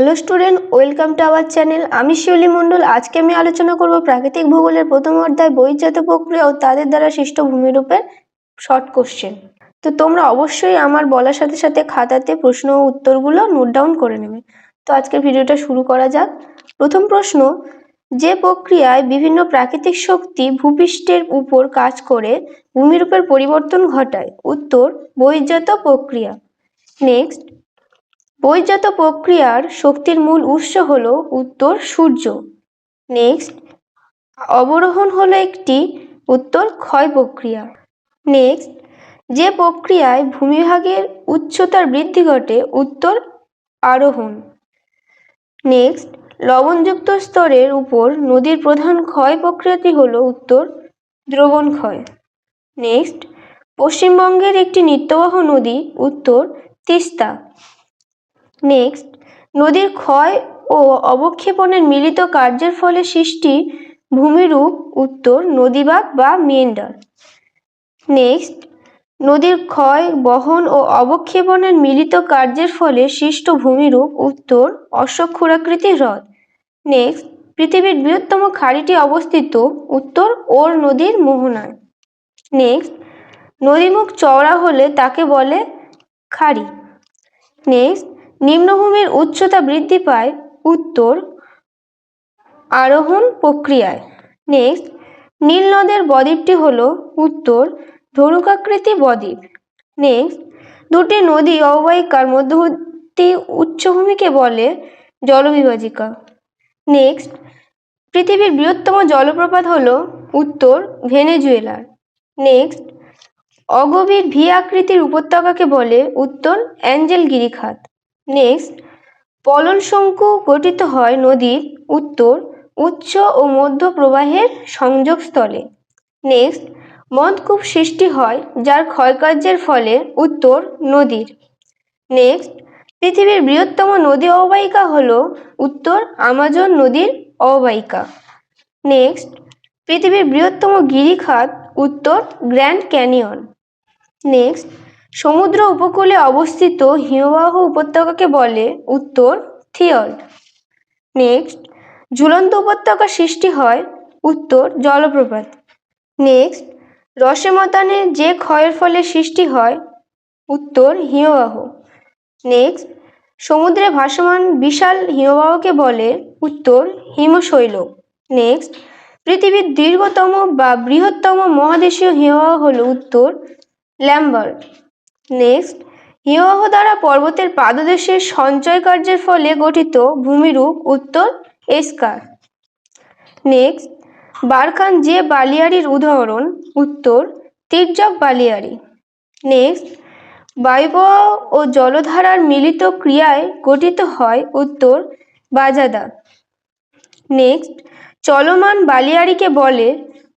Hello student, welcome to our channel. আমি শিউলি মণ্ডল। আজকে আমি আলোচনা করব প্রাকৃতিক ভূগোলের প্রথম অধ্যায় বহির্জাত প্রক্রিয়া ও তাদের দ্বারা সৃষ্ট ভূমিরূপের শর্ট কোশ্চেন তো তোমরা অবশ্যই আমার বলার সাথে সাথে খাতাতে প্রশ্ন ও উত্তরগুলো নোট ডাউন করে নেবে। তো আজকের ভিডিওটা শুরু করা যাক। প্রথম প্রশ্ন, যে প্রক্রিয়ায় বিভিন্ন প্রাকৃতিক শক্তি ভূপৃষ্ঠের উপর কাজ করে, ভূমিরূপের পরিবর্তন ঘটায়। উত্তর, বহির্জাত প্রক্রিয়া। নেক্সট বহির্জাত প্রক্রিয়ার শক্তির মূল উৎস হল উত্তর সূর্য। নেক্সট অবরোহণ হলো একটি উত্তর ক্ষয় প্রক্রিয়া। নেক্সট যে প্রক্রিয়ায় ভূমিভাগের উচ্চতার বৃদ্ধি ঘটে উত্তর আরোহণ। নেক্সট লবণযুক্ত স্তরের উপর নদীর প্রধান ক্ষয় প্রক্রিয়াটি হল উত্তর দ্রবণ ক্ষয়। নেক্সট পশ্চিমবঙ্গের একটি নিত্যবাহ নদী উত্তর তিস্তা। নেক্সট নদীর ক্ষয় ও অবক্ষেপণের মিলিত কার্যের ফলে সৃষ্টি ভূমিরূপ উত্তর নদীবাগ বা মেন্ডার নেক্সট নদীর ক্ষয়, বহন ও অবক্ষেপণের মিলিত কার্যের ফলে সৃষ্ট ভূমিরূপ উত্তর অশ্বক্ষুরাকৃতি হ্রদ। নেক্সট পৃথিবীর বৃহত্তম খাড়িটি অবস্থিত উত্তর ওর নদীর মোহনায়। নেক্সট নদীমুখ চওড়া হলে তাকে বলে খাড়ি। নেক্সট নিম্নভূমির উচ্চতা বৃদ্ধি পায় উত্তর আরোহণ প্রক্রিয়ায়। নেক্সট নীল নদের বদ্বীপটি হল উত্তর ধনুকাকৃতি বদ্বীপ। নেক্সট দুটি নদী অববাহিকার মধ্যবর্তী উচ্চভূমিকে বলে জলবিভাজিকা। নেক্সট পৃথিবীর বৃহত্তম জলপ্রপাত হল উত্তর ভেনেজুয়েলার নেক্সট অগভীর ভি আকৃতির উপত্যকাকে বলে উত্তর অ্যাঞ্জেল গিরিখাত নেক্সট পলল শঙ্কু গঠিত হয় নদীর উত্তর, উচ্চ ও মধ্য প্রবাহের সংযোগস্থলে নেক্সট মন্দকূপ সৃষ্টি হয় যার ক্ষয়কার্যের ফলে উত্তর নদীর। নেক্সট পৃথিবীর বৃহত্তম নদী অববাহিকা হল উত্তর আমাজন নদীর অববাহিকা। নেক্সট পৃথিবীর বৃহত্তম গিরিখাত উত্তর গ্র্যান্ড ক্যানিয়ন। নেক্সট সমুদ্র উপকূলে অবস্থিত হিমবাহ উপত্যকাকে বলে উত্তর থিয়ল। নেক্সট ঝুলন্ত উপত্যকা সৃষ্টি হয় উত্তর জলপ্রপাত। নেক্সট রসে যে ক্ষয়ের ফলে সৃষ্টি হয় উত্তর হিমবাহ। নেক্সট সমুদ্রে ভাসমান বিশাল হিমবাহকে বলে উত্তর হিমশৈল। নেক্সট পৃথিবীর দীর্ঘতম বা বৃহত্তম মহাদেশীয় হিমবাহ হল উত্তর ল্যাম্বার্ট নেক্সট হিমবাহ দ্বারা পর্বতের পাদদেশের সঞ্চয় কার্যের ফলে গঠিত ভূমিরূপ উত্তর এসকার। নেক্সট বারখান যে বালিয়াড়ির উদাহরণ, উত্তর তির্যক বালিয়াড়ি নেক্সট বায়ুপ্রবাহ ও জলধারার মিলিত ক্রিয়ায় গঠিত হয় উত্তর বাজাদা। নেক্সট চলমান বালিয়ারিকে বলে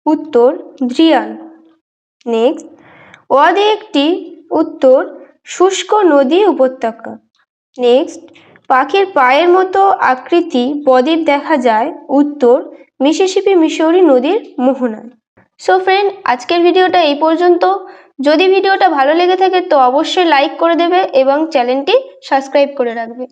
উত্তর ধ্রিয়ান নেক্সট ওয়াদি একটি উত্তর, শুষ্ক নদী উপত্যকা। নেক্সট পাখির পায়ের মতো আকৃতি বদ্বীপ দেখা যায় উত্তর মিসিসিপি মিশরি নদীর মোহনায়। সো ফ্রেন্ড আজকের ভিডিওটা এই পর্যন্ত। যদি ভিডিওটা ভালো লেগে থাকে তো অবশ্যই লাইক করে দেবে এবং চ্যানেলটি সাবস্ক্রাইব করে রাখবে।